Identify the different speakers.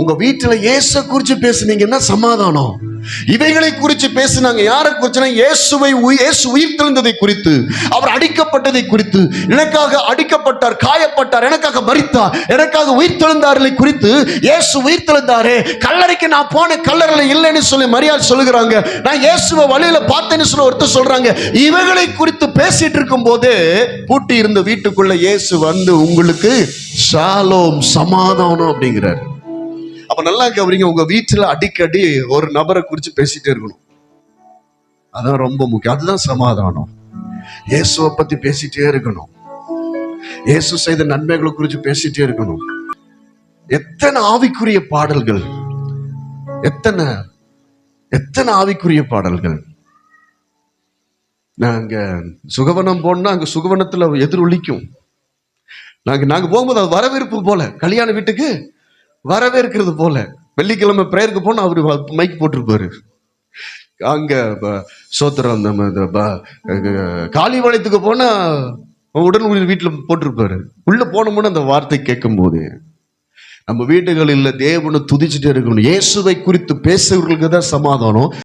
Speaker 1: உங்க வீட்டுல இயேச குறிச்சு பேசுனீங்கன்னா சமாதானம். இவைகளை குறித்து பேசினாங்க. யாரை குறிச்சுனா இயேசுவை இயேசு உயிர் தெழுந்ததை குறித்து அவர் அடிக்கப்பட்டதை குறித்து எனக்காக அடிக்கப்பட்டார் காயப்பட்டார் எனக்காக மறித்தார் எனக்காக உயிர் தெழுந்தார்களை குறித்து இயேசு உயிர் தெழுந்தாரே கல்லறைக்கு நான் போன கல்லறையில் இல்லைன்னு சொல்லி மரியாதை சொல்லுகிறாங்க. நான் இயேசுவை வழியில பார்த்தேன்னு சொல்லி ஒருத்தர் சொல்றாங்க. இவைகளை குறித்து பேசிட்டு இருக்கும் போதே பூட்டி இருந்த வீட்டுக்குள்ள இயேசு வந்து உங்களுக்கு சாலோம் சமாதானம் அப்படிங்கிறார். அப்ப நல்லா கவனிங்க உங்க வீட்டுல அடிக்கடி ஒரு நபரை குறித்து பேசிட்டே இருக்கணும். அதான் ரொம்ப முக்கியம். அதுதான் சமாதானம். இயேசுவை பத்தி பேசிட்டே இருக்கணும். இயேசு செய்த நன்மைகளை குறித்து பேசிட்டே இருக்கணும். எத்தனை ஆவிக்குரிய பாடல்கள்? எத்தனை எத்தனை ஆவிக்குரிய பாடல்கள்? நாங்க சுகவனம் போனா அங்க சுகவனத்துல எதிரொலிக்கும். நாங்க நாங்க போகும்போது அது வரவேற்பு போல. கல்யாண வீட்டுக்கு வரவேற்கிறது போல. வெள்ளிக்கிழமை பிரேயருக்கு போனா அவரு மைக் போட்டிருப்பாரு. அங்க சோத்திரம் நம்ம இந்த ப- அஹ் காளிபாளையத்துக்கு போனா உடன் வீட்டுல போட்டிருப்பாரு. உள்ள போனோம்னு அந்த வார்த்தை கேட்கும் போது நம்ம வீடுகளில் தேவனை துதிச்சுட்டு இருக்கணும். இயேசுவை குறித்து பேசுகிறவர்களுக்கு தான் சமாதானம்.